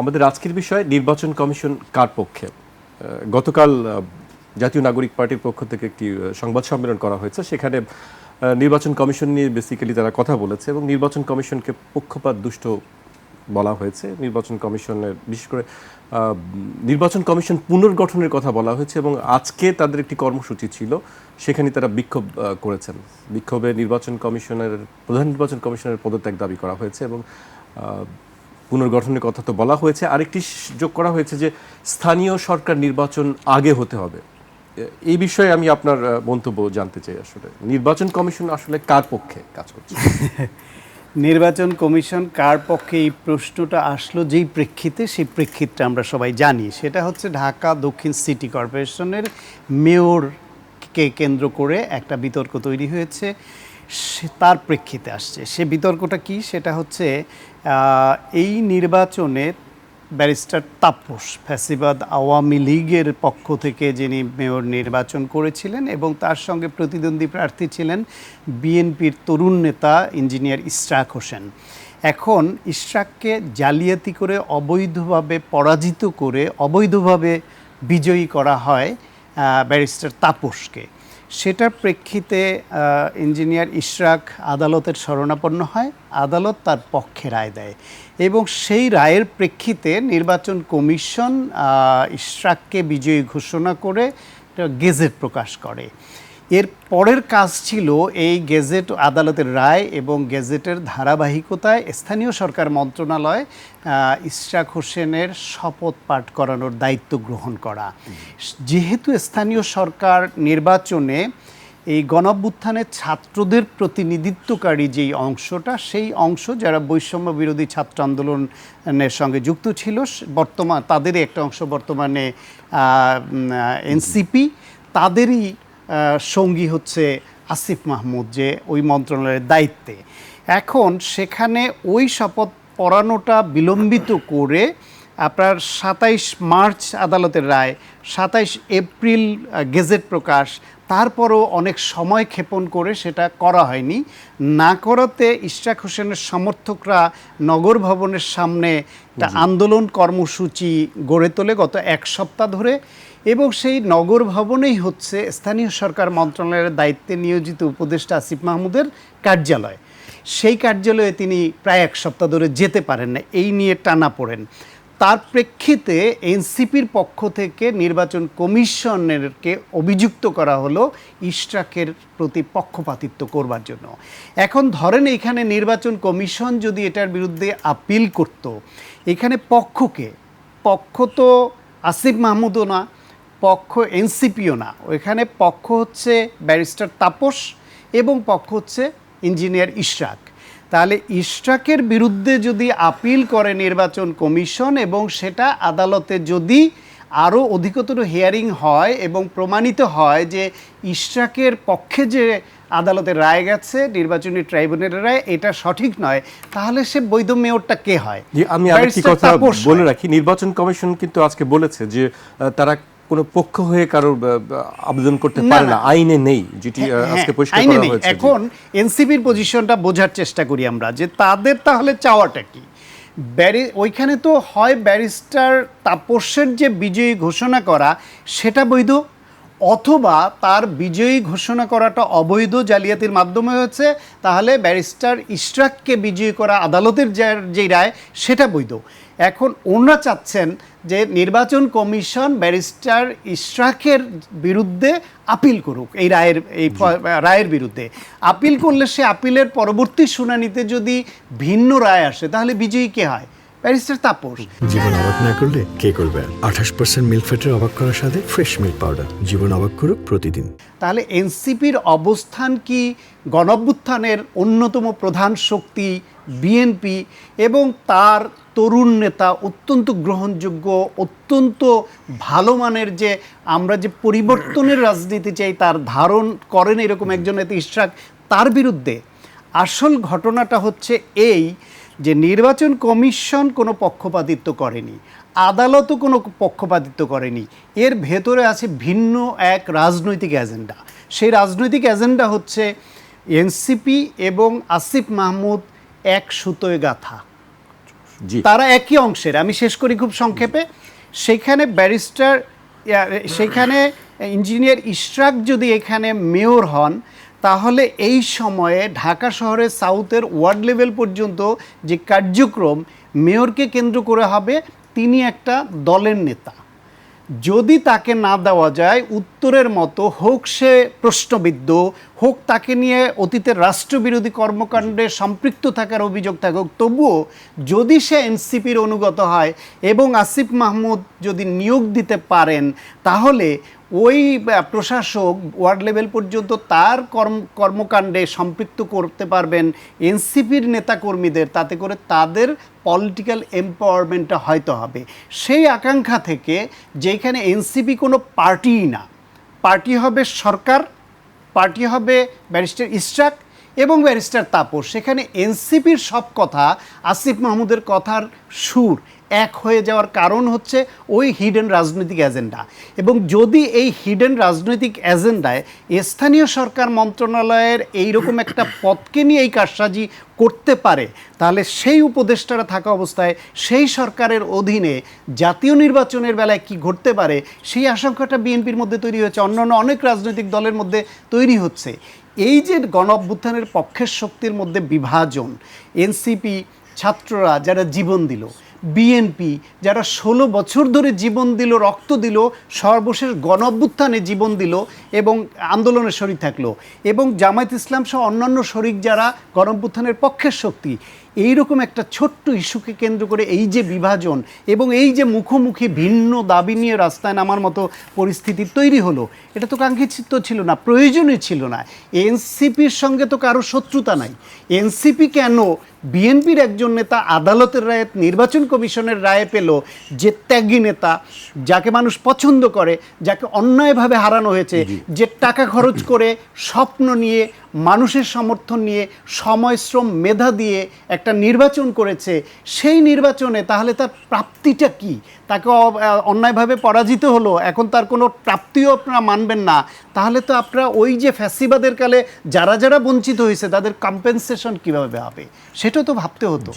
আমাদের আজকের বিষয়, নির্বাচন কমিশন কার পক্ষে? গতকাল জাতীয় নাগরিক পার্টির পক্ষ থেকে একটি সংবাদ সম্মেলন করা হয়েছে। সেখানে নির্বাচন কমিশন নিয়ে বেসিক্যালি তারা কথা বলেছে এবং নির্বাচন কমিশনকে পক্ষপাত দুষ্ট বলা হয়েছে। নির্বাচন কমিশনের, বিশেষ করে নির্বাচন কমিশন পুনর্গঠনের কথা বলা হয়েছে এবং আজকে তাদের একটি কর্মসূচি ছিল, সেখানে তারা বিক্ষোভ করেছেন। বিক্ষোভে নির্বাচন কমিশনের, প্রধান নির্বাচন কমিশনের পদত্যাগ দাবি করা হয়েছে এবং পুনর্গঠনের কথা তো বলা হয়েছে। আরেকটি যোগ করা হয়েছে যে স্থানীয় সরকার নির্বাচন আগে হতে হবে। এই বিষয়ে আমি আপনার মন্তব্য জানতে চাই আসলে। নির্বাচন কমিশন আসলে কার পক্ষে কাজ করছে? নির্বাচন কমিশন কার পক্ষে? এই প্রশ্নটা আসলো যেই প্রেক্ষিতে, সেই প্রেক্ষিতটা আমরা সবাই জানি। সেটা হচ্ছে ঢাকা দক্ষিণ সিটি কর্পোরেশনের মেয়রকে কেন্দ্র করে একটা বিতর্ক তৈরি হয়েছে। সে তার প্রেক্ষিতে আসছে। সে বিতর্কটা কি? সেটা হচ্ছে এই নির্বাচনে ব্যারিস্টার তাপস, ফ্যাসিবাদ আওয়ামী লীগের পক্ষ থেকে যিনি মেয়র নির্বাচন করেছিলেন এবং তার সঙ্গে প্রতিদ্বন্দ্বী প্রার্থী ছিলেন বিএনপির তরুণ নেতা ইঞ্জিনিয়ার ইশরাক হোসেন। এখন ইশরাককে জালিয়াতি করে অবৈধভাবে পরাজিত করে অবৈধভাবে বিজয়ী করা হয় ব্যারিস্টার তাপসকে। সেটার প্রেক্ষিতে ইঞ্জিনিয়ার ইশরাক আদালতের শরণাপন্ন হয়, আদালত তার পক্ষে রায় দেয় এবং সেই রায়ের প্রেক্ষিতে নির্বাচন কমিশন ইশরাককে বিজয়ী ঘোষণা করে গেজেট প্রকাশ করে। এর পরের কাজ ছিল এই গেজেট আদালতের রায় এবং গেজেটের ধারাবাহিকতায় স্থানীয় সরকার মন্ত্রণালয় ইশরাক হোসেনের শপথ পাঠ করানোর দায়িত্ব গ্রহণ করা। যেহেতু স্থানীয় সরকার নির্বাচনে এই গণঅভ্যুত্থানের ছাত্রদের প্রতিনিধিত্বকারী যেই অংশটা, সেই অংশ যারা বৈষম্য বিরোধী ছাত্র আন্দোলনের সঙ্গে যুক্ত ছিল বর্তমান তাদেরই একটা অংশ বর্তমানে এনসিপি, তাদেরই সঙ্গী হচ্ছে আসিফ মাহমুদ যে ওই মন্ত্রণালয়ের দায়িত্বে। এখন সেখানে ওই শপথ পড়ানোটা বিলম্বিত করে আপনার সাতাইশ মার্চ আদালতের রায় সাতাইশ এপ্রিল গেজেট প্রকাশ তারপরও অনেক সময় ক্ষেপণ করে সেটা করা হয়নি। না করাতে ইশরাক হোসেনের সমর্থকরা নগর ভবনের সামনে একটা আন্দোলন কর্মসূচি গড়ে তোলে গত এক সপ্তাহ ধরে। এবং সেই নগর ভবনেই হচ্ছে স্থানীয় সরকার মন্ত্রণালয়ের দায়িত্বে নিয়োজিত উপদেষ্টা আসিফ মাহমুদের কার্যালয়। সেই কার্যালয়ে তিনি প্রায় এক সপ্তাহ ধরে যেতে পারেন না, এই নিয়ে টানা পড়েন। তার প্রেক্ষিতে এনসিপির পক্ষ থেকে নির্বাচন কমিশনেরকে অভিযুক্ত করা হলো ইশরাকের প্রতি পক্ষপাতিত্ব করবার জন্য। এখন ধরেন এখানে নির্বাচন কমিশন যদি এটার বিরুদ্ধে আপিল করত, এখানে পক্ষকে, পক্ষ তো আসিফ মাহমুদও না পক্ষ এনসিপিও না। ওইখানে পক্ষ হচ্ছে ব্যারিস্টার তাপস এবং পক্ষ হচ্ছে ইঞ্জিনিয়ার ইশরাক। তাহলে ইশরাকের বিরুদ্ধে যদি আপিল করে নির্বাচন কমিশন এবং সেটা আদালতে যদি আরও অধিকতর হিয়ারিং হয় এবং প্রমাণিত হয় যে ইশরাকের পক্ষে যে আদালতের রায় গেছে নির্বাচনী ট্রাইব্যুনালের রায় এটা সঠিক নয় তাহলে সে বৈধ মেয়রটা কে হয়? আমি আরেকটি কথা বলে রাখি। নির্বাচন কমিশন কিন্তু আজকে বলেছে যে তারা কোনো পক্ষ হয়ে কারোর আবেদন করতে পারে না। আইনে নেই যেটি হ্যাঁ, আজকে পরিষ্কার করা হয়েছে। এখন এনসিপির পজিশনটা বোঝার চেষ্টা করি আমরা যে তাদের তাহলে চাওয়াটা কি? ব্যারি ওইখানে তো হয় ব্যারিস্টার তাপস্যের যে বিজয়ী ঘোষণা করা সেটা বৈধ? অথবা তার বিজয়ী ঘোষণা করাটা অবৈধ জালিয়াতির মাধ্যমে হয়েছে তাহলে ব্যারিস্টার ইশরাককে বিজয়ী করা আদালতের যে রায় সেটা বৈধ। এখন ওনারা চাচ্ছেন যে নির্বাচন কমিশন ব্যারিস্টার ইশরাকের বিরুদ্ধে আপিল করুক এই রায়ের এই রায়ের বিরুদ্ধে। আপিল করলে সে আপিলের পরবর্তী শুনানিতে যদি ভিন্ন রায় আসে তাহলে বিজয়ী কে হয়? ব্যারিস্টার তাপস। জীবন অবাক না করলে কে করবে? আঠাশ পার্সেন্ট মিল্ক ফ্যাটের অবাক করার সাথে ফ্রেশ মিল্ক পাউডার। জীবন অবাক করুক প্রতিদিন। তাহলে এনসিপির অবস্থান কি গণঅভ্যুত্থানের অন্যতম প্রধান শক্তি বিএনপি এবং তার তরুণ নেতা অত্যন্ত গ্রহণযোগ্য, অত্যন্ত ভালো মানের যে আমরা যে পরিবর্তনের রাজনীতি চাই, তার ধারণ করেন এরকম একজন নেতা ইশরাক, তার বিরুদ্ধে আসল ঘটনাটা হচ্ছে এই যে নির্বাচন কমিশন কোনো পক্ষপাতিত্ব করেনি, আদালতও কোনো পক্ষপাতিত্ব করেনি। এর ভেতরে আছে ভিন্ন এক রাজনৈতিক এজেন্ডা। সেই রাজনৈতিক এজেন্ডা হচ্ছে এনসিপি এবং আসিফ মাহমুদ এক সুতোয় গাথা। তারা একই অংশের আমি শেষ করি খুব সংক্ষেপে। সেখানে ব্যারিস্টার সেখানে ইঞ্জিনিয়ার ইশরাক যদি এখানে মেয়র হন তাহলে এই সময়ে ঢাকা শহরের সাউথের ওয়ার্ড লেভেল পর্যন্ত যে কার্যক্রম মেয়রকে কেন্দ্র করে হবে তিনি একটা দলের নেতা। যদি তাকে না দেওয়া যায়, উত্তরের মতো হোক সে প্রশ্নবিদ্ধ, হোক তাকে নিয়ে অতীতের রাষ্ট্রবিরোধী কর্মকাণ্ডে সম্পৃক্ত থাকার অভিযোগ থাকুক, তবুও যদি সে এনসিপির অনুগত হয় এবং আসিফ মাহমুদ যদি নিয়োগ দিতে পারেন, তাহলে ওই প্রশাসক ওয়ার্ড লেভেল পর্যন্ত তার কর্ম, কর্মকাণ্ডে সম্পৃক্ত করতে পারবেন এনসিপির নেতাকর্মীদের, তাতে করে তাদের পলিটিক্যাল এম্পাওয়ারমেন্টটা হয়তো হবে। সেই আকাঙ্ক্ষা থেকে যেখানে এনসিপি কোনো পার্টিই না, পার্টি হবে সরকার, পার্টি হবে ব্যারিস্টার ইশরাক এবং ব্যারিস্টার তাপস। সেখানে এনসিপির সব কথা, আসিফ মাহমুদের কথার সুর এক হয়ে যাওয়ার কারণ হচ্ছে ওই হিডেন রাজনৈতিক এজেন্ডা এবং যদি এই হিডেন রাজনৈতিক এজেন্ডায় স্থানীয় সরকার মন্ত্রণালয়ের এইরকম একটা পদকে নিয়ে এই কারসাজি করতে পারে, তাহলে সেই উপদেষ্টারা থাকা অবস্থায় সেই সরকারের অধীনে জাতীয় নির্বাচনের বেলায় কি ঘটতে পারে, সেই আশঙ্কাটা বিএনপির মধ্যে তৈরি হয়েছে। অন্যান্য অনেক রাজনৈতিক দলের মধ্যে তৈরি হচ্ছে। এই যে গণ অভ্যুত্থানের পক্ষের শক্তির মধ্যে বিভাজন, এনসিপি ছাত্ররা যারা জীবন দিল বিএনপি যারা ষোলো বছর ধরে জীবন দিল, রক্ত দিল, সর্বশেষ গণ অভ্যুত্থানে জীবন দিল এবং আন্দোলনের শরিক থাকল। এবং জামায়াত ইসলাম সহ অন্যান্য শরিক যারা গণ অভ্যুত্থানের পক্ষের শক্তি এইরকম একটা ছোট্ট ইস্যুকে কেন্দ্র করে এই যে বিভাজন এবং এই যে মুখোমুখি ভিন্ন দাবি নিয়ে রাস্তায় নামার মতো পরিস্থিতি তৈরি হলো এটা তো কাঙ্ক্ষিত ছিল না প্রয়োজনই ছিল না। এনসিপির সঙ্গে তো কারও শত্রুতা নাই। এনসিপি কেন বিএনপির একজন নেতা আদালতের রায়ে নির্বাচন কমিশনের রায়ে পেল যে ত্যাগী নেতা যাকে মানুষ পছন্দ করে যাকে অন্যায়ভাবে হারানো হয়েছে যে টাকা খরচ করে স্বপ্ন নিয়ে মানুষের সমর্থন নিয়ে, সময়, শ্রম, মেধা দিয়ে একটা নির্বাচন করেছে। সেই নির্বাচনে তাহলে তার প্রাপ্তিটা কি? তাকে অন্যায়ভাবে পরাজিত হলো, এখন তার কোনো প্রাপ্তিও আপনারা মানবেন না। তাহলে তো আপনারা ওই যে ফ্যাসিবাদের কালে যারা যারা বঞ্চিত হয়েছে, তাদের কম্পেনসেশন কীভাবে হবে? সেটা তো ভাবতে হতো।